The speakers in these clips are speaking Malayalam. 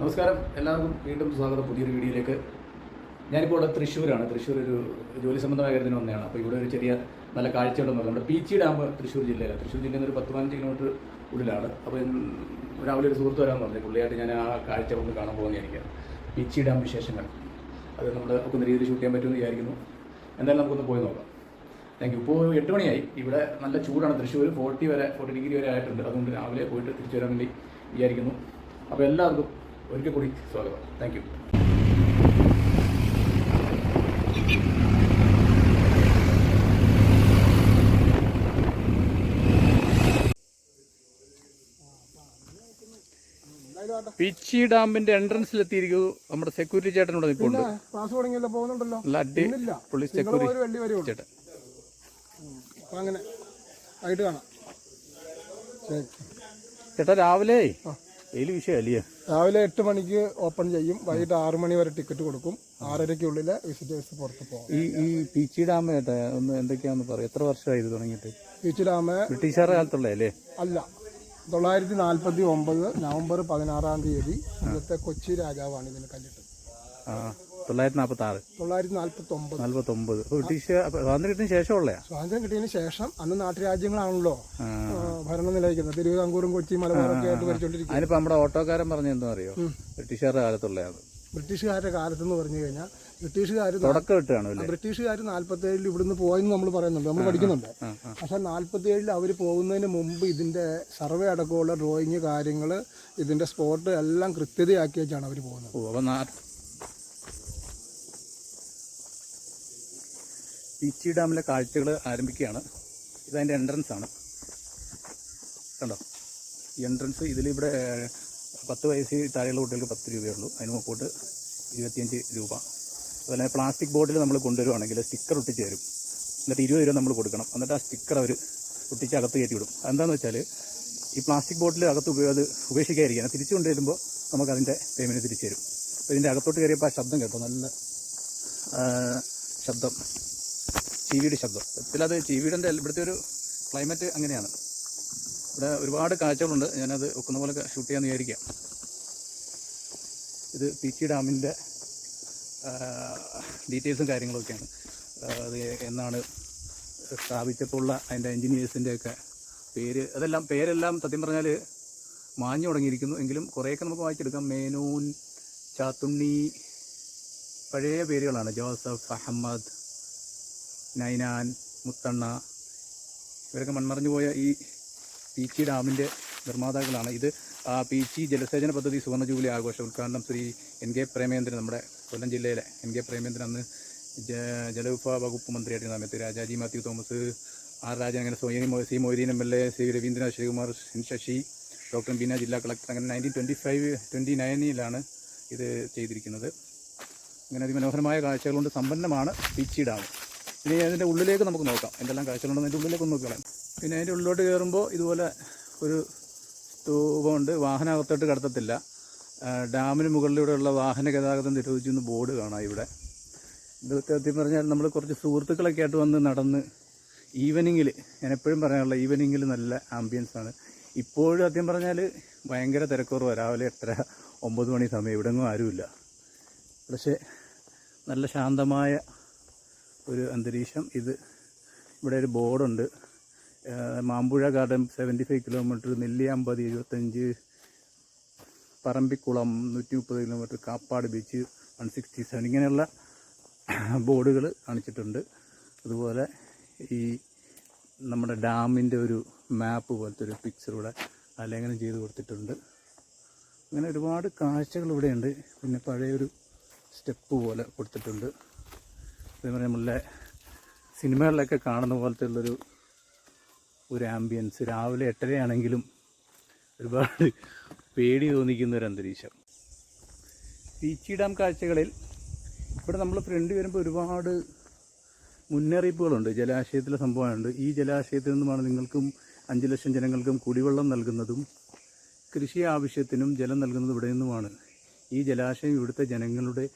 നമസ്കാരം. എല്ലാവർക്കും വീണ്ടും സ്വാഗതം. പുതിയൊരു വീഡിയോയിലേക്ക്. ഞാനിപ്പോൾ ഇവിടെ തൃശ്ശൂരാണ്. തൃശ്ശൂർ ഒരു ജോലി സംബന്ധമായ കാര്യത്തിന് വന്നതാണ്. അപ്പോൾ ഇവിടെ ഒരു ചെറിയ നല്ല കാഴ്ചയുണ്ട് നമ്മുടെ പീച്ചി ഡാം തൃശ്ശൂർ ജില്ലയിലാണ്. തൃശ്ശൂർ ജില്ലയിൽ നിന്ന് ഒരു പത്ത് പതിനഞ്ച് കിലോമീറ്റർ ഉള്ളിലാണ്. അപ്പോൾ രാവിലെ ഒരു സുഹൃത്ത് വരാൻ പറഞ്ഞു. പുള്ളിയായിട്ട് ഞാൻ ആ കാഴ്ച ഒന്ന് കാണാൻ പോകുന്നതായിരിക്കും പീച്ചി ഡാം വിശേഷങ്ങൾ. അത് നമ്മൾ ഒക്കെ രീതിയിൽ ഷൂട്ട് ചെയ്യാൻ പറ്റുമെന്ന് വിചാരിക്കുന്നു. എന്തായാലും നമുക്കൊന്ന് പോയി നോക്കാം. താങ്ക് യു ഇപ്പോൾ എട്ട് മണിയായി. ഇവിടെ നല്ല ചൂടാണ്. തൃശ്ശൂർ ഫോർട്ടി വരെ ഫോർട്ടി ഡിഗ്രി വരെ ആയിട്ടുണ്ട്. അതുകൊണ്ട് രാവിലെ പോയിട്ട് തിരിച്ചു വരാൻ വേണ്ടി വിചാരിക്കുന്നു. അപ്പോൾ എല്ലാവർക്കും ഒരിക്കൽ കൂടി സ്വാഗതം. താങ്ക് യു പിച്ചി ഡാമിന്റെ എൻട്രൻസിൽ എത്തിയിരിക്കുന്നു നമ്മുടെ സെക്യൂരിറ്റി ചേട്ടൻ ഇവിടെ നിൽപ്പുണ്ട് ക്ലാസ് തുടങ്ങിയല്ലോ പോകുന്നുണ്ടല്ലോ? നല്ല പുള്ളി സെക്യൂരിറ്റി ഒരു വെള്ളി വരെയുള്ളൂ ചേട്ടൻ. അപ്പൊ അങ്ങനെ. ആയിട്ട് കാണാം. ചേട്ടാ രാവിലെ വെയിൽ വിഷയമല്ലേ രാവിലെ എട്ട് മണിക്ക് ഓപ്പൺ ചെയ്യും. വൈകിട്ട് ആറ് മണി വരെ ടിക്കറ്റ് കൊടുക്കും. ആറരയ്ക്കുള്ളിൽ വിസിറ്റേഴ്സ് പുറത്ത് പോകും. ഈ ഈ പീച്ചി ഡാം ഒന്ന് എന്തൊക്കെയാന്ന് പറയും. എത്ര വർഷമായി ഇത് തുടങ്ങിയിട്ട്? പീച്ചി ഡാം ബ്രിട്ടീഷുകാരുടെ കാലത്തുള്ള അല്ലേ? അല്ല. തൊള്ളായിരത്തി നാൽപ്പത്തി ഒമ്പത് നവംബർ പതിനാറാം തീയതി ഇന്നത്തെ കൊച്ചി രാജാവാണ് ഇതിന് കണ്ടിട്ട്. ആ. തൊള്ളായിരത്തി നാൽപ്പത്തി ആറ് തൊള്ളായിരത്തി നാൽപ്പത്തി ഒമ്പത് നാൽപ്പത്തി ഒമ്പത് ബ്രിട്ടീഷ് സ്വാതന്ത്ര്യത്തിന് ശേഷമുള്ളയാ സ്വാതന്ത്ര്യം കിട്ടിയതിന് ശേഷം അന്ന് നാട്ടുരാജ്യങ്ങളാണല്ലോ ഭരണം നിലനിൽക്കുന്നത്. തിരുവിതാംകൂറും കൊച്ചി മലബാറൊക്കെ ആയിട്ട് ഭരിച്ചുകൊണ്ടിരിക്കുന്നത് അതിനിപ്പോ നമ്മുടെ ഓട്ടോക്കാരൻ പറഞ്ഞ എന്താ അറിയോ? ബ്രിട്ടീഷുകാരുടെ കാലത്തുള്ളതാണ് ബ്രിട്ടീഷുകാരുടെ കാലത്തെന്ന് പറഞ്ഞു കഴിഞ്ഞാൽ ബ്രിട്ടീഷുകാർ ബ്രിട്ടീഷുകാർ നാൽപ്പത്തി ഏഴിൽ ഇവിടുന്ന് പോയെന്ന് നമ്മൾ പറയുന്നുണ്ട്. നമ്മൾ പഠിക്കുന്നുണ്ട്. പക്ഷെ നാൽപ്പത്തി ഏഴിൽ അവർ പോകുന്നതിന് മുമ്പ് ഇതിന്റെ സർവേ അടക്കമുള്ള ഡ്രോയിങ് കാര്യങ്ങൾ ഇതിന്റെ സ്പോട്ട് എല്ലാം കൃത്യതയാക്കി വെച്ചാണ് അവർ പോകുന്നത് ഓ അപ്പൊ നാ പീച്ചി ഡാമിലെ കാഴ്ചകൾ ആരംഭിക്കുകയാണ്. ഇതതിന്റെ എൻട്രൻസ് ആണ്. കണ്ടോ? എൻട്രൻസ് ഇതിലിവിടെ പത്ത് വയസ്സിൽ താഴെയുള്ള കുട്ടികൾക്ക് പത്ത് രൂപയേ ഉള്ളൂ അതിന് മുമ്പോട്ട് ഇരുപത്തിയഞ്ച് രൂപ. അതുപോലെ പ്ലാസ്റ്റിക് ബോട്ടിൽ നമ്മൾ കൊണ്ടുവരുവാണെങ്കിൽ സ്റ്റിക്കർ ഒട്ടിച്ച് തരും എന്നിട്ട് ഇരുപത് രൂപ നമ്മൾ കൊടുക്കണം. എന്നിട്ട് ആ സ്റ്റിക്കർ അവർ ഒട്ടിച്ച് അകത്ത് കയറ്റി വിടും എന്താണെന്ന് വെച്ചാൽ ഈ പ്ലാസ്റ്റിക് ബോട്ടിൽ അകത്ത് ഉപയോഗം ഉപേക്ഷിക്കാതിരിക്കുകയാണ് തിരിച്ചു കൊണ്ടുവരുമ്പോൾ നമുക്ക് അതിന്റെ പേയ്മെന്റ് തിരിച്ചു തരും അപ്പോൾ ഇതിന്റെ അകത്തോട്ട് കയറിയപ്പോൾ ആ ശബ്ദം കേട്ടോ. നല്ല ശബ്ദം. ചീവിയുടെ ശബ്ദം. സത്യത്തിലത് ചീവിയുടെ ഇവിടുത്തെ ഒരു ക്ലൈമറ്റ് അങ്ങനെയാണ്. ഇവിടെ ഒരുപാട് കാഴ്ചകളുണ്ട്. ഞാനത് ഒക്കുന്ന പോലെ ഷൂട്ട് ചെയ്യാമെന്ന് വിചാരിക്കാം. ഇത് പീച്ചി ഡാമിന്റെ ഡീറ്റെയിൽസും കാര്യങ്ങളൊക്കെയാണ്. അത് എന്നാണ് സ്ഥാപിച്ചപ്പോഴുള്ള അതിന്റെ എൻജിനീയേഴ്സിന്റെയൊക്കെ പേര്. അതെല്ലാം പേരെല്ലാം സത്യം പറഞ്ഞാൽ മാഞ്ഞു തുടങ്ങിയിരിക്കുന്നു. എങ്കിലും കുറേയൊക്കെ നമുക്ക് വായിച്ചെടുക്കാം. മേനൂൻ ചാത്തുണ്ണി പഴയ പേരുകളാണ്. ജോസഫ് അഹമ്മദ് നൈനാൻ മുത്തണ്ണ ഇവരൊക്കെ മൺമറഞ്ഞു പോയ ഈ പീച്ചി ഡാമിന്റെ നിർമ്മാതാക്കളാണ്. ഇത് ആ പീച്ചി ജലസേചന പദ്ധതി സുവർണ ജൂബിലി ആഘോഷം ഉദ്ഘാടനം ശ്രീ എൻ കെ പ്രേമേന്ദ്രൻ നമ്മുടെ കൊല്ലം ജില്ലയിലെ എൻ കെ പ്രേമേന്ദ്രൻ അന്ന് ജ- ജലവിഭവ വകുപ്പ് മന്ത്രിയായിട്ട് സമയത്ത് രാജാജി മാത്യു തോമസ് ആർ രാജൻ അങ്ങനെ Soyani C Moideen M L A C Raveendranath Sreekumar Sasi doctor Beena ജില്ലാ കളക്ടർ അങ്ങനെ നയന്റീൻ ട്വന്റി ഫൈവ് ട്വന്റി നയനിലാണ് ഇത് ചെയ്തിരിക്കുന്നത്. അങ്ങനെ അതിമനോഹരമായ കാഴ്ചകൾ കൊണ്ട് സമ്പന്നമാണ് പീച്ചി ഡാം. ഇനി അതിന്റെ ഉള്ളിലേക്ക് നമുക്ക് നോക്കാം. എന്തെല്ലാം കാഴ്ചകളുണ്ടെന്ന് അതിന്റെ ഉള്ളിലേക്ക് ഒന്ന് നോക്കാം പിന്നെ അതിന്റെ ഉള്ളിലോട്ട് കയറുമ്പോൾ ഇതുപോലെ ഒരു സ്തൂപമുണ്ട്. വാഹനകത്തോട്ട് കടത്തത്തില്ല. ആ, ഡാമിന് മുകളിലൂടെയുള്ള വാഹന ഗതാഗതം നിരോധിച്ചെന്ന് ബോർഡ് കാണാം ഇവിടെ. ഇത് സത്യം പറഞ്ഞാൽ നമ്മൾ കുറച്ച് സുഹൃത്തുക്കളൊക്കെ ആയിട്ട് വന്ന് നടന്ന് ഈവനിങ്ങിൽ ഞാൻ എപ്പോഴും പറയാനുള്ള ഈവനിങ്ങിൽ നല്ല ആംബിയൻസ് ആണ്. ഇപ്പോഴും സത്യം പറഞ്ഞാൽ ഭയങ്കര തിരക്കുറവ്. രാവിലെ എട്ടര ഒമ്പത് മണി സമയം. ഇവിടെങ്ങും ആരുമില്ല. പക്ഷേ നല്ല ശാന്തമായ ഒരു അന്തരീക്ഷം. ഇത് ഇവിടെ ഒരു ബോർഡുണ്ട്. Mampuzha garden seventy five kilometre Nelliampathy എഴുപത്തഞ്ച് പറമ്പിക്കുളം നൂറ്റി മുപ്പത് kilometre Kappad beach one sixty seven ഇങ്ങനെയുള്ള ബോർഡുകൾ കാണിച്ചിട്ടുണ്ട്. അതുപോലെ ഈ നമ്മുടെ ഡാമിന്റെ ഒരു മാപ്പ് പോലത്തെ ഒരു പിക്ചർ ഇവിടെ ആലേഖനം ചെയ്ത് കൊടുത്തിട്ടുണ്ട്. അങ്ങനെ ഒരുപാട് കാഴ്ചകൾ ഇവിടെയുണ്ട്. പിന്നെ പഴയൊരു സ്റ്റെപ്പ് പോലെ കൊടുത്തിട്ടുണ്ട്. അതേപോലെ നമ്മളെ സിനിമകളിലൊക്കെ കാണുന്ന പോലത്തെ ഉള്ളൊരു ഒരു ആംബിയൻസ് രാവിലെ എട്ടരയാണെങ്കിലും ഒരുപാട് പേടി തോന്നിക്കുന്ന ഒരു അന്തരീക്ഷം. പീച്ചി ഡാം കാഴ്ചകളിൽ ഇവിടെ നമ്മൾ ഫ്രണ്ട് വരുമ്പോൾ ഒരുപാട് മുന്നറിയിപ്പുകളുണ്ട്. ജലാശയത്തിലെ സംഭവമുണ്ട് ഈ ജലാശയത്തിൽ നിന്നുമാണ് നിങ്ങൾക്കും അഞ്ച് ലക്ഷം ജനങ്ങൾക്കും കുടിവെള്ളം നൽകുന്നതും കൃഷി ആവശ്യത്തിനും ജലം നൽകുന്നതും ഇവിടെ നിന്നുമാണ്. ഈ ജലാശയം ഇവിടുത്തെ ജനങ്ങളുടെ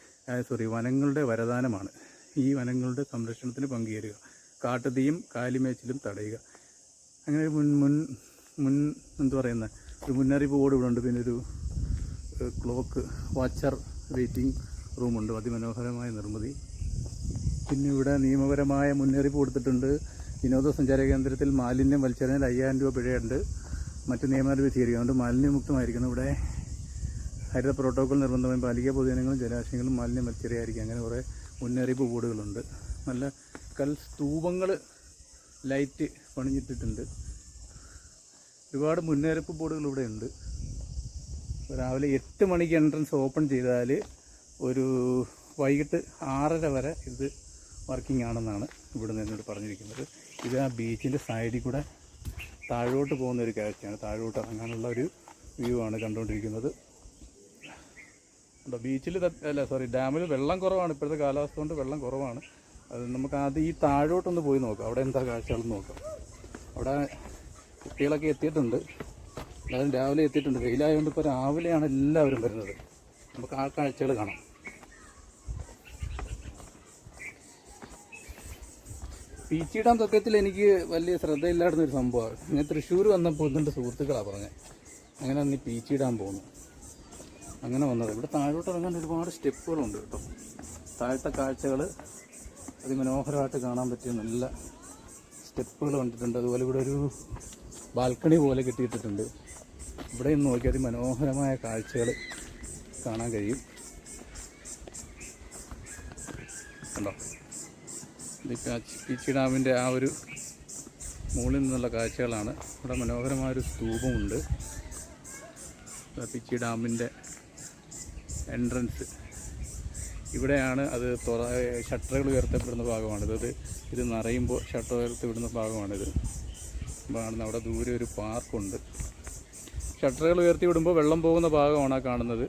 സോറി വനങ്ങളുടെ വരദാനമാണ്. ഈ വനങ്ങളുടെ സംരക്ഷണത്തിന് പങ്കുചേരുക കാട്ടുതീയും കാലിമേച്ചിലും തടയുക. അങ്ങനെ ഒരു മുൻ മുൻ മുൻ എന്ത് പറയുന്ന? ഒരു മുന്നറിയിപ്പ് ബോർഡ് ഇവിടെ ഉണ്ട്. പിന്നെ ഒരു ക്ലോക്ക് വാച്ചർ വെയിറ്റിംഗ് റൂമുണ്ട് അതിമനോഹരമായ നിർമ്മിതി. പിന്നെ ഇവിടെ നിയമപരമായ മുന്നറിയിപ്പ് കൊടുത്തിട്ടുണ്ട്. വിനോദസഞ്ചാര കേന്ദ്രത്തിൽ മാലിന്യം വലിച്ചെറിഞ്ഞാൽ അയ്യായിരം രൂപ പിഴയുണ്ട്. മറ്റ് നിയമനടപടി അതുകൊണ്ട് മാലിന്യമുക്തമായിരിക്കുന്നു ഇവിടെ ഹരിത പ്രോട്ടോക്കോൾ നിർബന്ധമായും പാലിക്കുക. പൊതുജനങ്ങളും ജലാശയങ്ങളും മാലിന്യം വലിച്ചെറിയായിരിക്കും അങ്ങനെ കുറേ മുന്നറിയിപ്പ് ബോർഡുകളുണ്ട്. നല്ല കൽ സ്തൂപങ്ങൾ ലൈറ്റ് പണിഞ്ഞിട്ടിട്ടുണ്ട്. ഒരുപാട് മുന്നറിയിപ്പ് ബോർഡുകൾ ഇവിടെ ഉണ്ട്. രാവിലെ എട്ട് മണിക്ക് എൻട്രൻസ് ഓപ്പൺ ചെയ്താൽ ഒരു വൈകിട്ട് ആറര വരെ ഇത് വർക്കിംഗ് ആണെന്നാണ് ഇവിടെ നിന്നോട് പറഞ്ഞിരിക്കുന്നത്. ഇത് ആ ബീച്ചിന്റെ സൈഡിൽ കൂടെ താഴോട്ട് പോകുന്ന ഒരു കാഴ്ചയാണ്. താഴോട്ട് ഇറങ്ങാനുള്ള ഒരു വ്യൂ ആണ് കണ്ടുകൊണ്ടിരിക്കുന്നത്. അപ്പോൾ ബീച്ചിൽ അല്ല സോറി ഡാമിൽ വെള്ളം കുറവാണ്. ഇപ്പോഴത്തെ കാലാവസ്ഥ കൊണ്ട് വെള്ളം കുറവാണ്. അത് നമുക്ക് ആദ്യം ഈ താഴോട്ടൊന്ന് പോയി നോക്കാം. അവിടെ എന്താ കാഴ്ചകളെന്ന് നോക്കാം. അവിടെ കുട്ടികളൊക്കെ എത്തിയിട്ടുണ്ട്. എല്ലാവരും രാവിലെ എത്തിയിട്ടുണ്ട്. വെയിലായതുകൊണ്ട് ഇപ്പോൾ രാവിലെയാണ് എല്ലാവരും വരുന്നത്. നമുക്ക് ആ കാഴ്ചകൾ കാണാം. പീച്ചി ഡാം സത്യത്തിൽ എനിക്ക് വലിയ ശ്രദ്ധയില്ലാടുന്നൊരു സംഭവമാണ് ഞാൻ തൃശ്ശൂർ വന്നപ്പോൾ ഇതിന്റെ സുഹൃത്തുക്കളാണ് പറഞ്ഞത് അങ്ങനെ നീ പീച്ചി ഡാം അങ്ങനെ വന്നത്. ഇവിടെ താഴോട്ട് ഇറങ്ങാൻ ഒരുപാട് സ്റ്റെപ്പുകളുണ്ട് കേട്ടോ. താഴത്തെ കാഴ്ചകൾ അതിമനോഹരമായിട്ട് കാണാൻ പറ്റിയ നല്ല സ്റ്റെപ്പുകൾ കണ്ടിട്ടുണ്ട്. അതുപോലെ ഇവിടെ ഒരു ബാൽക്കണി പോലെ കെട്ടിയിട്ടിട്ടുണ്ട്. ഇവിടെ നിന്ന് നോക്കി അതിമനോഹരമായ കാഴ്ചകൾ കാണാൻ കഴിയും. കണ്ടോ? പീച്ചി ഡാമിന്റെ ആ ഒരു മുകളിൽ നിന്നുള്ള കാഴ്ചകളാണ്. ഇവിടെ മനോഹരമായൊരു സ്തൂപമുണ്ട്. പിച്ചി ഡാമിന്റെ എൻട്രൻസ് ഇവിടെയാണ് അത് തുറ ഷട്ടറുകൾ ഉയർത്തപ്പെടുന്ന ഭാഗമാണിത്. അത് ഇത് നിറയുമ്പോൾ ഷട്ടർ ഉയർത്തി വിടുന്ന ഭാഗമാണിത്. കാണുന്നത് അവിടെ ദൂരെ ഒരു പാർക്കുണ്ട്. ഷട്ടറുകൾ ഉയർത്തി വിടുമ്പോൾ വെള്ളം പോകുന്ന ഭാഗമാണ് കാണുന്നത്.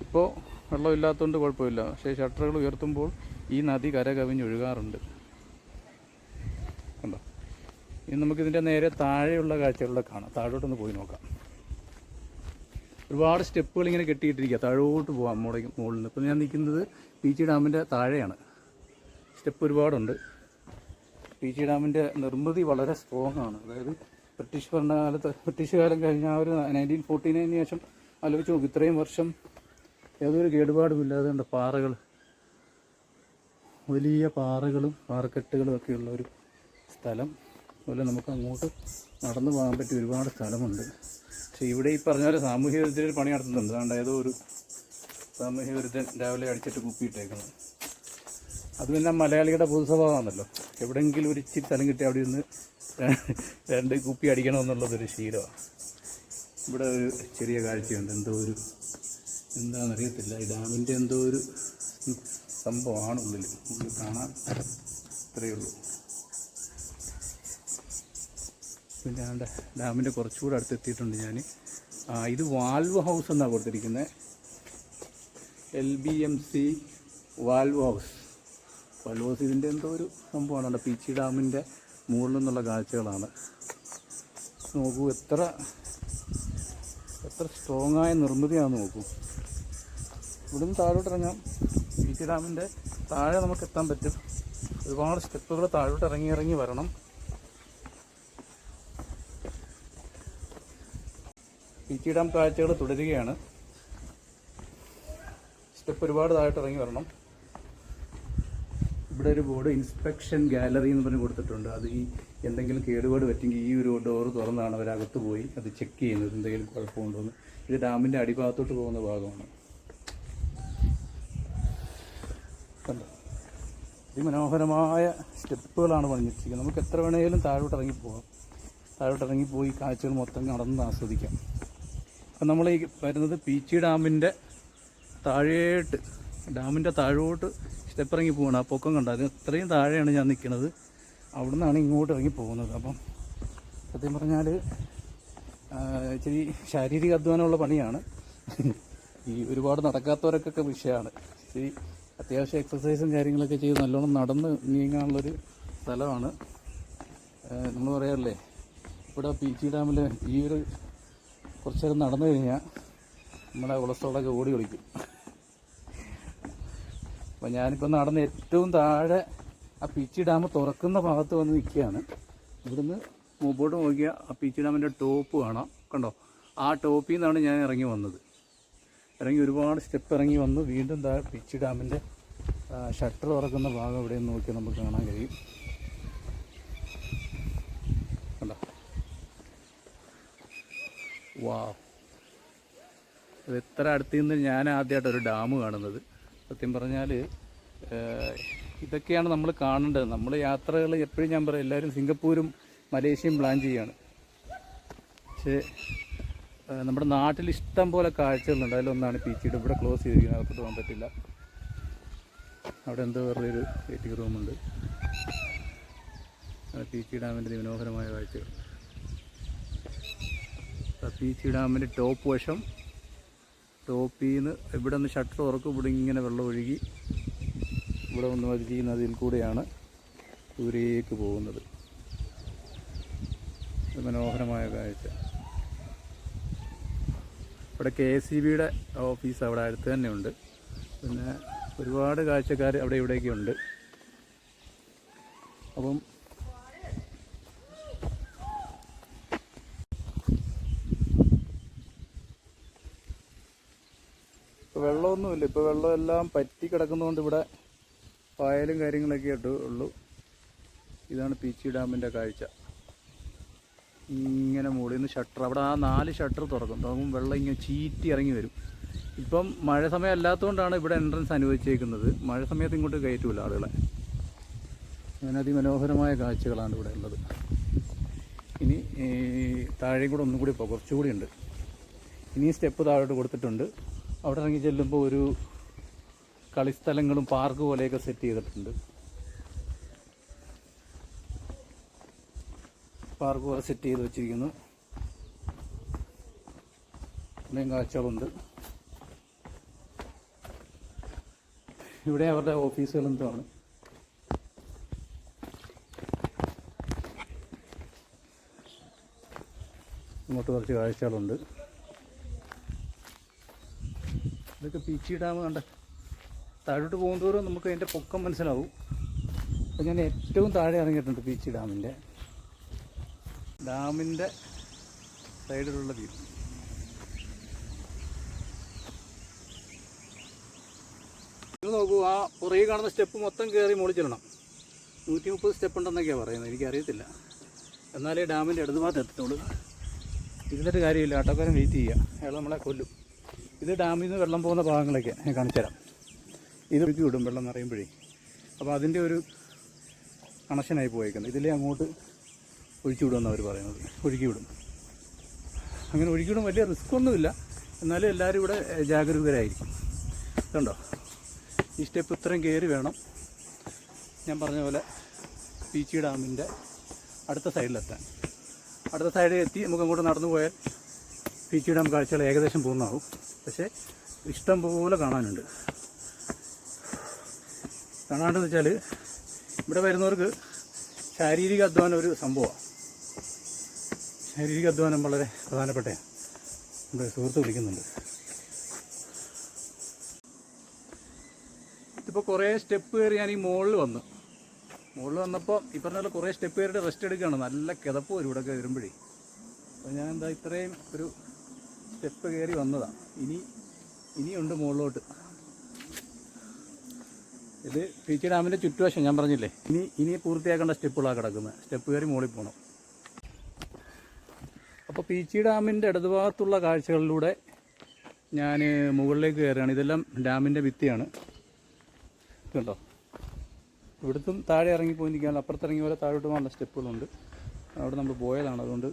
ഇപ്പോൾ വെള്ളം ഇല്ലാത്തതുകൊണ്ട് കുഴപ്പമില്ല. പക്ഷേ ഷട്ടറുകൾ ഉയർത്തുമ്പോൾ ഈ നദി കര കവിഞ്ഞൊഴുകാറുണ്ട് കണ്ടോ? ഇനി നമുക്കിതിന്റെ നേരെ താഴെയുള്ള കാഴ്ചകളിലൂടെ കാണാം. താഴോട്ടൊന്ന് പോയി നോക്കാം. ഒരുപാട് സ്റ്റെപ്പുകൾ ഇങ്ങനെ കെട്ടിയിട്ടിരിക്കുക. താഴോട്ട് പോകാം മുകളിൽ മുകളിൽ ഇപ്പം ഞാൻ നിൽക്കുന്നത് പീച്ചി ഡാമിന്റെ താഴെയാണ്. സ്റ്റെപ്പ് ഒരുപാടുണ്ട്. പീച്ചി ഡാമിന്റെ നിർമ്മിതി വളരെ സ്ട്രോങ് ആണ്. അതായത് ബ്രിട്ടീഷ് ഭരണകാലത്ത് ബ്രിട്ടീഷ് കാലം കഴിഞ്ഞ ആ ഒരു നയന്റീൻ ഫോർട്ടി നയനിന് ശേഷം ആലോചിച്ച് നോക്കും. ഇത്രയും വർഷം യാതൊരു കേടുപാടുമില്ലാതെ ഉണ്ട് പാറകൾ. വലിയ പാറകളും പാറക്കെട്ടുകളും ഒക്കെയുള്ള ഒരു സ്ഥലം. അതുപോലെ നമുക്ക് അങ്ങോട്ട് നടന്നു പോകാൻ പറ്റിയ ഒരുപാട് സ്ഥലമുണ്ട്. പക്ഷേ ഇവിടെ ഈ പറഞ്ഞ പോലെ സാമൂഹ്യ വിരുദ്ധ പണി നടത്തുന്നുണ്ട്. അതുകൊണ്ട് ഏതോ ഒരു സാമൂഹ്യ വിരുദ്ധൻ രാവിലെ അടിച്ചിട്ട് കുപ്പിയിട്ടേക്കുന്നത് അത് പിന്നെ മലയാളിയുടെ പൊതുസ്വഭാവമാണല്ലോ. എവിടെയെങ്കിലും ഒരു ഇച്ചിരി സ്ഥലം കിട്ടി അവിടെ നിന്ന് രണ്ട് കുപ്പി അടിക്കണമെന്നുള്ളതൊരു ശീലമാണ്. ഇവിടെ ഒരു ചെറിയ കാഴ്ചയുണ്ട്. എന്തോ ഒരു എന്താണെന്നറിയത്തില്ല. ഈ ഡാമിന്റെ എന്തോ ഒരു സംഭവമാണ് ഉള്ളിൽ. ഉള്ളിൽ കാണാൻ ഇത്രയേ ഉള്ളൂ. പിന്നെ ഡാമിന്റെ കുറച്ചുകൂടെ അടുത്തെത്തിയിട്ടുണ്ട് ഞാൻ ഇത് വാൽവ് ഹൗസ് എന്നാണ് കൊടുത്തിരിക്കുന്നത് L B M C valve house. Valve house ഇതിന്റെ എന്തോ ഒരു സംഭവമാണ് അവിടെ പീച്ചി ഡാമിന്റെ മുകളിൽ നിന്നുള്ള കാഴ്ചകളാണ്. നോക്കൂ എത്ര എത്ര സ്ട്രോങ് ആയ നിർമ്മിതിയാണെന്ന് നോക്കൂ. ഇവിടുന്ന് താഴോട്ട് ഇറങ്ങാം. പീച്ചി ഡാമിന്റെ താഴെ നമുക്ക് എത്താൻ പറ്റും. ഒരുപാട് സ്റ്റെപ്പുകൾ താഴോട്ട് ഇറങ്ങി ഇറങ്ങി വരണം. പീച്ചി ഡാം കാഴ്ചകൾ തുടരുകയാണ്. സ്റ്റെപ്പ് ഒരുപാട് താഴോട്ട് ഇറങ്ങി വരണം. ഇവിടെ ഒരു ബോർഡ് ഇൻസ്പെക്ഷൻ ഗാലറി എന്ന് പറഞ്ഞ് കൊടുത്തിട്ടുണ്ട്. അത് ഈ എന്തെങ്കിലും കേടുപാട് പറ്റെങ്കിൽ ഈ ഒരു ഡോർ തുറന്നാണ് അവരകത്ത് പോയി അത് ചെക്ക് ചെയ്യുന്നത് എന്തെങ്കിലും കുഴപ്പമുണ്ടോന്ന്. ഇത് ഡാമിന്റെ അടിഭാഗത്തോട്ട് പോകുന്ന ഭാഗമാണ്. കണ്ടോ? അതിമനോഹരമായ സ്റ്റെപ്പുകളാണ് പറഞ്ഞിരിക്കുന്നത് നമുക്ക് എത്ര വേണമെങ്കിലും താഴോട്ട് ഇറങ്ങി പോകാം താഴോട്ട് ഇറങ്ങിപ്പോയി കാഴ്ചകൾ മൊത്തം നടന്ന് ആസ്വദിക്കാം. അപ്പം നമ്മൾ ഈ വരുന്നത് പീച്ചി ഡാമിന്റെ താഴേട്ട് ഡാമിന്റെ താഴോട്ട് സ്റ്റെപ്പ് ഇറങ്ങി പോകണം ആ പൊക്കം കണ്ട? അത് ഇത്രയും താഴെയാണ് ഞാൻ നിൽക്കുന്നത്. അവിടെ നിന്നാണ് ഇങ്ങോട്ട് ഇറങ്ങി പോകുന്നത്. അപ്പം സത്യം പറഞ്ഞാൽ ഇച്ചിരി ശാരീരിക അധ്വാനമുള്ള പണിയാണ്. ഈ ഒരുപാട് നടക്കാത്തവരൊക്കെ വിഷയമാണ്. ഇച്ചിരി അത്യാവശ്യം എക്സസൈസും കാര്യങ്ങളൊക്കെ ചെയ്ത് നല്ലോണം നടന്ന് നീങ്ങാനുള്ളൊരു സ്ഥലമാണ്. നമ്മൾ പറയാറില്ലേ ഇവിടെ പി ജി ഡാമിൽ ഈ ഒരു കുറച്ച് നേരം നടന്നു കഴിഞ്ഞാൽ നമ്മുടെ കൊളസ്ട്രോളൊക്കെ ഓടി കളിക്കും അപ്പം ഞാനിപ്പോൾ നടന്ന് ഏറ്റവും താഴെ ആ പീച്ചി ഡാം തുറക്കുന്ന ഭാഗത്ത് വന്ന് നിൽക്കുകയാണ്. ഇവിടുന്ന് മുമ്പോട്ട് നോക്കിയാൽ ആ പീച്ചി ഡാമിന്റെ ടോപ്പ് കാണാം. കണ്ടോ? ആ ടോപ്പിൽ നിന്നാണ് ഞാൻ ഇറങ്ങി വന്നത്. ഇറങ്ങി ഒരുപാട് സ്റ്റെപ്പ് ഇറങ്ങി വന്ന്. വീണ്ടും താഴെ പീച്ചി ഡാമിന്റെ ഷട്ടർ തുറക്കുന്ന ഭാഗം ഇവിടെ നിന്ന് നോക്കി നമുക്ക് കാണാൻ കഴിയും. വാ ഇത്ര അടുത്ത് നിന്ന് ഞാൻ ആദ്യമായിട്ട് ഒരു ഡാം കാണുന്നത്. സത്യം പറഞ്ഞാൽ ഇതൊക്കെയാണ് നമ്മൾ കാണേണ്ടത്. നമ്മൾ യാത്രകൾ എപ്പോഴും ഞാൻ പറയും എല്ലാവരും സിംഗപ്പൂരും മലേഷ്യയും പ്ലാൻ ചെയ്യാണ്. പക്ഷേ നമ്മുടെ നാട്ടിൽ ഇഷ്ടം പോലെ കാഴ്ചകളുണ്ട്. അതിലൊന്നാണ് പീച്ചിയുടെ ഇവിടെ ക്ലോസ് ചെയ്തിരിക്കുന്നത്. അകത്തോട്ട് പോകാൻ പറ്റില്ല. അവിടെ എന്തോ വേറെ ഒരു വെയിറ്റിംഗ് റൂമുണ്ട്. പീച്ചി ഡാമിന്റെ മനോഹരമായ കാഴ്ചകൾ. ആ സി ഡാമിന്റെ ടോപ്പ് വശം. ടോപ്പിൽ നിന്ന് ഇവിടെ നിന്ന് ഷട്ടർ തുറക്കും ഇവിടെ ഇങ്ങനെ വെള്ളം ഒഴുകി ഇവിടെ വന്ന് വരികി നദിയിൽ കൂടെയാണ് ദൂരേക്ക് പോകുന്നത്. മനോഹരമായ കാഴ്ച. ഇവിടെ കെ എസ് സി ബിയുടെ ഓഫീസ് അവിടെ അടുത്ത് തന്നെ ഉണ്ട് പിന്നെ ഒരുപാട് കാഴ്ചക്കാർ അവിടെ ഇവിടെയൊക്കെ ഉണ്ട്. അപ്പം ഇപ്പോൾ വെള്ളമൊന്നുമില്ല ഇപ്പോൾ വെള്ളമെല്ലാം പറ്റി കിടക്കുന്നതുകൊണ്ട് ഇവിടെ പായലും കാര്യങ്ങളൊക്കെ ആയിട്ട് ഉള്ളൂ. ഇതാണ് പീച്ചി ഡാമിന്റെ കാഴ്ച. ഇങ്ങനെ മുകളിൽ ഷട്ടർ. അവിടെ ആ നാല് ഷട്ടർ തുറക്കും. തുറക്കും വെള്ളം ഇങ്ങനെ ചീറ്റി ഇറങ്ങി വരും. ഇപ്പം മഴ സമയം അല്ലാത്തതുകൊണ്ടാണ് ഇവിടെ എൻട്രൻസ് അനുവദിച്ചേക്കുന്നത്. മഴ സമയത്ത് ഇങ്ങോട്ട് കയറ്റൂല ആളുകളെ. അങ്ങനെ അതിമനോഹരമായ കാഴ്ചകളാണ് ഇവിടെ ഉള്ളത്. ഇനി താഴെയും കൂടെ ഒന്നും കൂടി കുറച്ചുകൂടി ഉണ്ട്. ഇനി സ്റ്റെപ്പ് താഴോട്ട് കൊടുത്തിട്ടുണ്ട്. അവിടെ ഇറങ്ങി ചെല്ലുമ്പോൾ ഒരു കളിസ്ഥലങ്ങളും പാർക്ക് പോലെയൊക്കെ സെറ്റ് ചെയ്തിട്ടുണ്ട്. പാർക്ക് പോലെ സെറ്റ് ചെയ്ത് വെച്ചിരിക്കുന്നു. ഇവിടെയും കാഴ്ചകളുണ്ട്. ഇവിടെ അവരുടെ ആണ് ഇങ്ങോട്ട് കുറച്ച് കാഴ്ചകളുണ്ട്. ഇതൊക്കെ പീച്ചി ഡാം കണ്ട. താഴോട്ട് പോകുന്തോറും നമുക്ക് അതിന്റെ പൊക്കം മനസ്സിലാവും. അപ്പോൾ ഞാൻ ഏറ്റവും താഴെ ഇറങ്ങിയിട്ടുണ്ട് പീച്ചി ഡാമിന്റെ ഡാമിന്റെ സൈഡിലുള്ള വ്യൂ നോക്കൂ ആ പുറകെ കാണുന്ന സ്റ്റെപ്പ് മൊത്തം കയറി മുകളിൽ ചെല്ലണം. നൂറ്റി മുപ്പത് സ്റ്റെപ്പ് ഉണ്ടെന്നൊക്കെയാണ് പറയുന്നത്. എനിക്കറിയത്തില്ല. എന്നാലേ ഡാമിന്റെ ഇടതുമാത്രം ഭാഗത്ത് എത്തത്തുള്ളൂ. ഇതിലൊരു കാര്യമില്ല. ആട്ടോക്കാരൻ വെയിറ്റ് ചെയ്യുക അയാൾ നമ്മളെ കൊല്ലും. ഇത് ഡാമിൽ നിന്ന് വെള്ളം പോകുന്ന ഭാഗങ്ങളൊക്കെ ഞാൻ കാണിച്ചു തരാം. ഇത് ഒഴുക്കി വിടും വെള്ളം നിറയുമ്പോഴേ. അപ്പോൾ അതിന്റെ ഒരു കണക്ഷനായി പോയേക്കുന്നത്. ഇതിലേ അങ്ങോട്ട് ഒഴിച്ചു വിടുമെന്ന് അവർ പറയുന്നത്. ഒഴുക്കി വിടും അങ്ങനെ ഒഴുക്കി വിടും വലിയ റിസ്ക് ഒന്നുമില്ല. എന്നാലും എല്ലാവരും ഇവിടെ ജാഗരൂകരായിരിക്കും കണ്ടോ? ഈ സ്റ്റെപ്പ് ഇത്രയും കയറി വേണം. ഞാൻ പറഞ്ഞ പോലെ പീച്ചി ഡാമിന്റെ അടുത്ത സൈഡിലെത്താൻ. അടുത്ത സൈഡിൽ എത്തി നമുക്ക് അങ്ങോട്ട് നടന്നു പോയാൽ പീച്ചി ഡാം കാഴ്ചകൾ ഏകദേശം പൂർണമാവും പക്ഷേ ഇഷ്ടം പോലെ കാണാനുണ്ട്. കാണാണ്ടെന്ന് വെച്ചാൽ ഇവിടെ വരുന്നവർക്ക് ശാരീരിക അധ്വാനം ഒരു സംഭവമാണ് ശാരീരിക അധ്വാനം വളരെ പ്രധാനപ്പെട്ട നമ്മുടെ സുഹൃത്ത് വിളിക്കുന്നുണ്ട്. ഇതിപ്പോൾ കുറേ സ്റ്റെപ്പ് കയറി ഞാൻ ഈ മുകളിൽ വന്നു. മുകളിൽ വന്നപ്പോൾ ഈ പറഞ്ഞ കുറേ സ്റ്റെപ്പ് കയറിയിട്ട് റെസ്റ്റ് എടുക്കുകയാണ്. നല്ല കിതപ്പ് വരും ഇവിടെ വരുമ്പോഴേ. അപ്പോൾ ഞാൻ എന്താ ഇത്രയും ഒരു സ്റ്റെപ്പ് കയറി വന്നതാണ് ഇനി ഇനിയുണ്ട് മുകളിലോട്ട്. ഇത് പീച്ചി ഡാമിന്റെ ചുറ്റുവശം ഞാൻ പറഞ്ഞില്ലേ? ഇനി ഇനി പൂർത്തിയാക്കേണ്ട സ്റ്റെപ്പുകളാണ് കിടക്കുന്നത് സ്റ്റെപ്പ് കയറി മുകളിൽ പോകണം അപ്പോൾ പീച്ചി ഡാമിന്റെ ഇടതുഭാഗത്തുള്ള കാഴ്ചകളിലൂടെ ഞാൻ മുകളിലേക്ക് കയറുകയാണ്. ഇതെല്ലാം ഡാമിന്റെ ഭിത്തിയാണ്. കണ്ടോ? ഇവിടുത്തും താഴെ ഇറങ്ങി പോയി നിൽക്കാൻ അപ്പുറത്തിറങ്ങി പോലെ താഴോട്ട് പോകാനുള്ള സ്റ്റെപ്പുകളുണ്ട്. അവിടെ നമ്മൾ പോയതാണ്. അതുകൊണ്ട്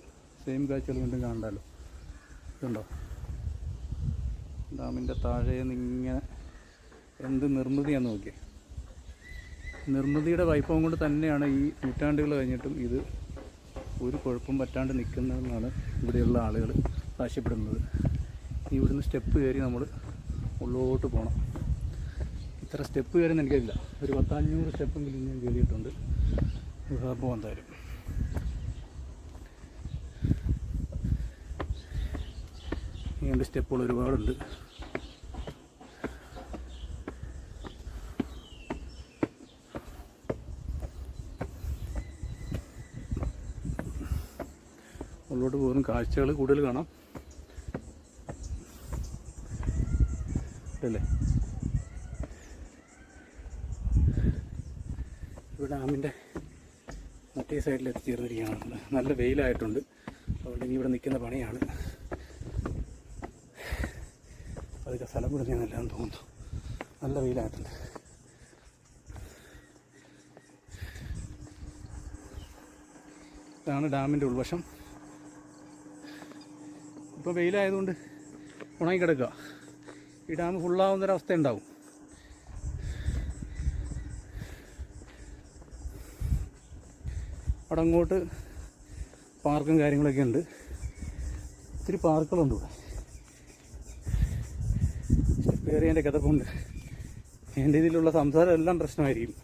സെയിം കാഴ്ചകൾ വീണ്ടും കാണണ്ടല്ലോ. ഇതുണ്ടോ ഡാമിന്റെ താഴെ ഇങ്ങനെ എന്ത് നിർമ്മിതിയാണെന്ന് നോക്കിയേ? നിർമ്മിതിയുടെ വൈഭവം കൊണ്ട് തന്നെയാണ് ഈ നൂറ്റാണ്ടുകൾ കഴിഞ്ഞിട്ടും ഇത് ഒരു കുഴപ്പം പറ്റാണ്ട് നിൽക്കുന്നതെന്നാണ് ഇവിടെയുള്ള ആളുകൾ സാക്ഷ്യപ്പെടുന്നത്. ഇവിടുന്ന് സ്റ്റെപ്പ് കയറി നമ്മൾ ഉള്ളോട്ട് പോകണം ഇത്ര സ്റ്റെപ്പ് കയറി എനിക്കറിയില്ല. ഒരു പത്തഞ്ഞൂറ് സ്റ്റെപ്പെങ്കിലും ഞാൻ കയറിയിട്ടുണ്ട്. അപ്പോൾ എന്തായാലും ഇങ്ങനത്തെ സ്റ്റെപ്പുകൾ ഒരുപാടുണ്ട്. ഉള്ളോട്ട് പോകുന്ന കാഴ്ചകൾ കൂടുതൽ കാണാം. അല്ലേ ഇവിടെ ഡാമിന്റെ മറ്റേ സൈഡിൽ എത്തിച്ചേർന്നിരിക്കുകയാണ്. നല്ല വെയിലായിട്ടുണ്ട്. അതുകൊണ്ട് ഇനി ഇവിടെ നിൽക്കുന്ന പണിയാണ്. സ്ഥലം വിടുന്നതെന്നല്ലാന്ന് തോന്നുന്നു. നല്ല വെയിലായിട്ടുണ്ട്. ഇതാണ് ഡാമിന്റെ ഉൾവശം. ഇപ്പോൾ വെയിലായതുകൊണ്ട് ഉണങ്ങി കിടക്കുക ഈ ഡാം ഫുള്ളാവുന്നൊരവസ്ഥ ഉണ്ടാവും അവിടെ അങ്ങോട്ട് പാർക്കും കാര്യങ്ങളൊക്കെ ഉണ്ട് ഒത്തിരി പാർക്കുകളുണ്ട് ഇവിടെ. കയറിയതിന്റെ കിതപ്പുണ്ട് എന്റെ ഇതിലുള്ള സംസാരം എല്ലാം പ്രശ്നമായിരിക്കും.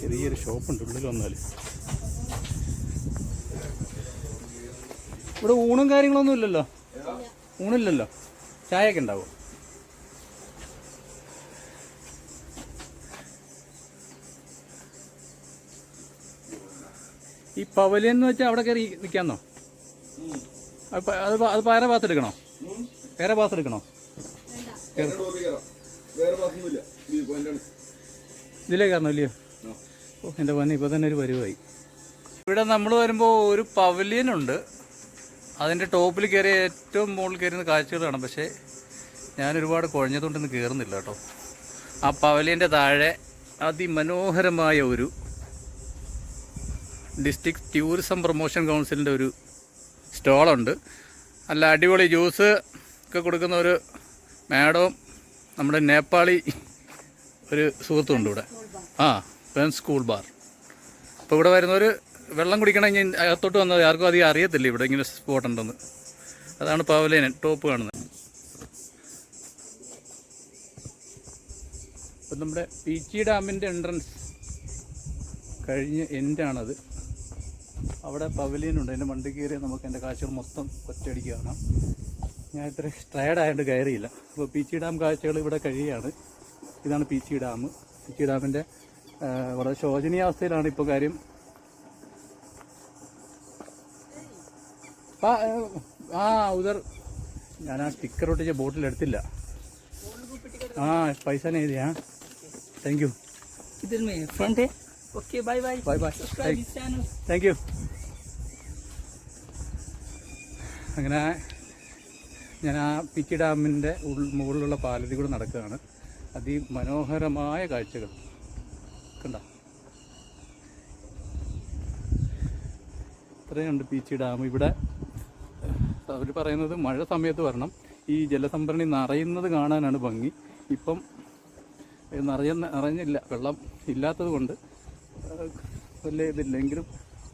ചെറിയൊരു ഷോപ്പുണ്ട് ഉള്ളിൽ വന്നാൽ ഇവിടെ ഊണും കാര്യങ്ങളൊന്നും ഇല്ലല്ലോ? ഊണില്ലല്ലോ? ചായയൊക്കെ ഉണ്ടാവും? ഈ പവലിയൻ എന്ന് വെച്ചാൽ അവിടെ കയറി നിൽക്കാന്നോ അത് അത് വേറെ ഭാഗത്ത് എടുക്കണോ? വേറെ ഭാഗത്ത് എടുക്കണോ? ഇതിലേ കാരണം ഇല്ലയോ? ഓ എന്റെ പന്നി ഇപ്പോൾ തന്നെ ഒരു പരിവായി. ഇവിടെ നമ്മൾ വരുമ്പോൾ ഒരു പവലിയൻ ഉണ്ട്. അതിന്റെ ടോപ്പിൽ കയറി ഏറ്റവും മുകളിൽ കയറുന്ന കാഴ്ചകൾ കാണാം പക്ഷേ ഞാൻ ഒരുപാട് കുഴഞ്ഞതുകൊണ്ടൊന്നും കയറുന്നില്ല കേട്ടോ. ആ പവലിയന്റെ താഴെ അതിമനോഹരമായ ഒരു ഡിസ്ട്രിക്ട് ടൂറിസം പ്രൊമോഷൻ കൗൺസിലിന്റെ ഒരു സ്റ്റോളുണ്ട്. നല്ല അടിപൊളി ജ്യൂസ് ഒക്കെ കൊടുക്കുന്ന ഒരു മാഡവും നമ്മുടെ നേപ്പാളി ഒരു സുഹൃത്തുണ്ട് ഇവിടെ. ആ പെൻ സ്കൂൾ ബാർ. അപ്പോൾ ഇവിടെ വരുന്നവർ വെള്ളം കുടിക്കണമെങ്കിൽ അകത്തോട്ട് വന്നത് ആർക്കും അധികം അറിയത്തില്ല ഇവിടെ ഇങ്ങനെ സ്പോട്ട് ഉണ്ടെന്ന്. അതാണ് പവലേനൻ ടോപ്പ് കാണുന്നത്. അപ്പം നമ്മുടെ പീച്ചി ഡാമിന്റെ എൻട്രൻസ് കഴിഞ്ഞ് എൻഡാണത് അവിടെ പവലിയനുണ്ട് എന്റെ മണ്ടി കയറി നമുക്ക് എന്റെ കാഴ്ചകൾ മൊത്തം ഒറ്റയടിക്ക് കാണാം. ഞാൻ ഇത്ര ടയർഡ് ആയതുകൊണ്ട് കയറിയില്ല. അപ്പോൾ പീച്ചി ഡാം കാഴ്ചകൾ ഇവിടെ കഴിയുകയാണ്. ഇതാണ് പീച്ചി ഡാം. പീച്ചി ഡാമിന്റെ വളരെ ശോചനീയാവസ്ഥയിലാണ് ഇപ്പോൾ കാര്യം ആ ഉദർ. ഞാൻ ആ സ്റ്റിക്കർ ഒട്ടിച്ച ബോട്ടിൽ എടുത്തില്ല. ആ പൈസ എഴുതിയാ. Thank you friend bye bye bye bye thank you അങ്ങനെ ഞാൻ ആ പിക്കി ഡാമിന്റെ മുകളിലുള്ള പാലതി കൂടെ നടക്കുകയാണ്. അതിമനോഹരമായ കാഴ്ചകൾ. കണ്ട? ഇത്രയുണ്ട് പീച്ചി ഡാം ഇവിടെ. അവർ പറയുന്നത് മഴ സമയത്ത് വരണം. ഈ ജലസംഭരണി നിറയുന്നത് കാണാനാണ് ഭംഗി. ഇപ്പം നിറയ നിറഞ്ഞില്ല വെള്ളം ഇല്ലാത്തത് കൊണ്ട് വലിയ ഇതില്ലെങ്കിലും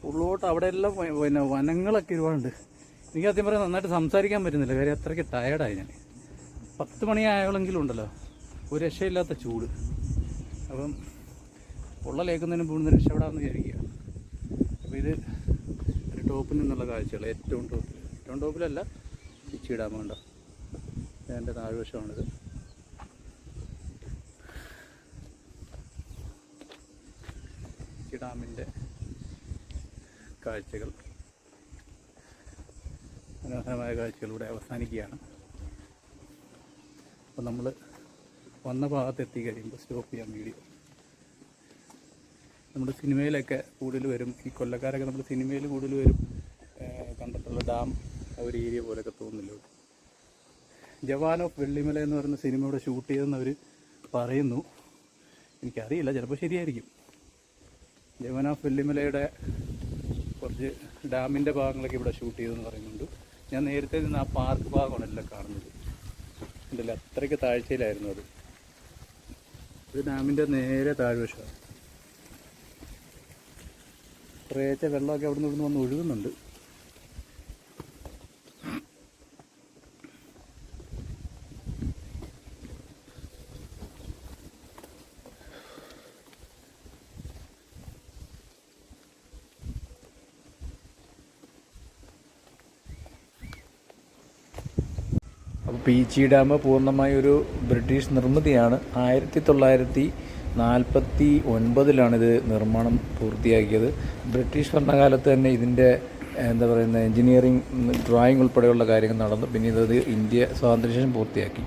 ഉള്ളോട്ട് അവിടെ എല്ലാം പിന്നെ വനങ്ങളൊക്കെ ഒരുപാടുണ്ട്. എനിക്ക് സത്യം പറയാൻ നന്നായിട്ട് സംസാരിക്കാൻ പറ്റുന്നില്ല. കാര്യം അത്രയ്ക്ക് ടയർഡായി ഞാൻ. പത്ത് മണിയായോളെങ്കിലും ഉണ്ടല്ലോ. ഒരു രക്ഷയില്ലാത്ത ചൂട്. അപ്പം പൊള്ളലേക്കുന്നതിന് പോകുന്ന രക്ഷപ്പെടാമെന്ന് വിചാരിക്കുക. അപ്പോൾ ഇത് ടോപ്പിൽ നിന്നുള്ള കാഴ്ചകൾ ഏറ്റവും ടോപ്പിൽ ഏറ്റവും ടോപ്പിലല്ല പിച്ചി ഡാം കണ്ടോ എന്റെ താഴ്വശമാണിത് ഡാമിന്റെ കാഴ്ചകൾ. മനോഹരമായ കാഴ്ചകൾ അവസാനിക്കുകയാണ്. അപ്പോൾ നമ്മൾ വന്ന ഭാഗത്ത് എത്തി കഴിയുമ്പോൾ സ്റ്റോപ്പ് ചെയ്യാം വീഡിയോ നമ്മുടെ സിനിമയിലൊക്കെ കൂടുതൽ വരും. ഈ കൊല്ലക്കാരൊക്കെ നമ്മുടെ സിനിമയിൽ കൂടുതൽ വരും. കണ്ടിട്ടുള്ള ഡാം ഒരു ഏരിയ പോലെയൊക്കെ തോന്നുന്നില്ല. ജവാൻ ഓഫ് വെള്ളിമല എന്ന് പറയുന്ന സിനിമ ഇവിടെ ഷൂട്ട് ചെയ്തെന്ന് അവർ പറയുന്നു. എനിക്കറിയില്ല ചിലപ്പോൾ ശരിയായിരിക്കും. ജവാൻ ഓഫ് വെള്ളിമലയുടെ കുറച്ച് ഡാമിന്റെ ഭാഗങ്ങളൊക്കെ ഇവിടെ ഷൂട്ട് ചെയ്തെന്ന് പറയുന്നുണ്ട്. ഞാൻ നേരത്തെ നിന്ന് ആ പാർക്ക് ഭാഗമാണ് എല്ലാം കാണുന്നത്. ഉണ്ടല്ലോ അത്രയ്ക്ക് താഴ്ചയിലായിരുന്നു അത്. ഇത് ഡാമിന്റെ നേരെ താഴ്വശമാണ്. കുറേശ്ശെ വെള്ളമൊക്കെ അവിടെ നിന്ന് ഇവിടുന്ന് വന്ന് ഒഴുകുന്നുണ്ട്. പീച്ചി ഡാം പൂർണമായി ഒരു ബ്രിട്ടീഷ് നിർമ്മിതിയാണ്. ആയിരത്തി തൊള്ളായിരത്തി നാൽപ്പത്തി ഒൻപതിലാണിത് നിർമ്മാണം പൂർത്തിയാക്കിയത്. ബ്രിട്ടീഷ് ഭരണകാലത്ത് തന്നെ ഇതിന്റെ എന്താ പറയുന്ന എഞ്ചിനീയറിംഗ് ഡ്രോയിങ് ഉൾപ്പെടെയുള്ള കാര്യങ്ങൾ നടന്നു. പിന്നീട് അത് ഇന്ത്യ സ്വാതന്ത്ര്യശേഷം പൂർത്തിയാക്കി.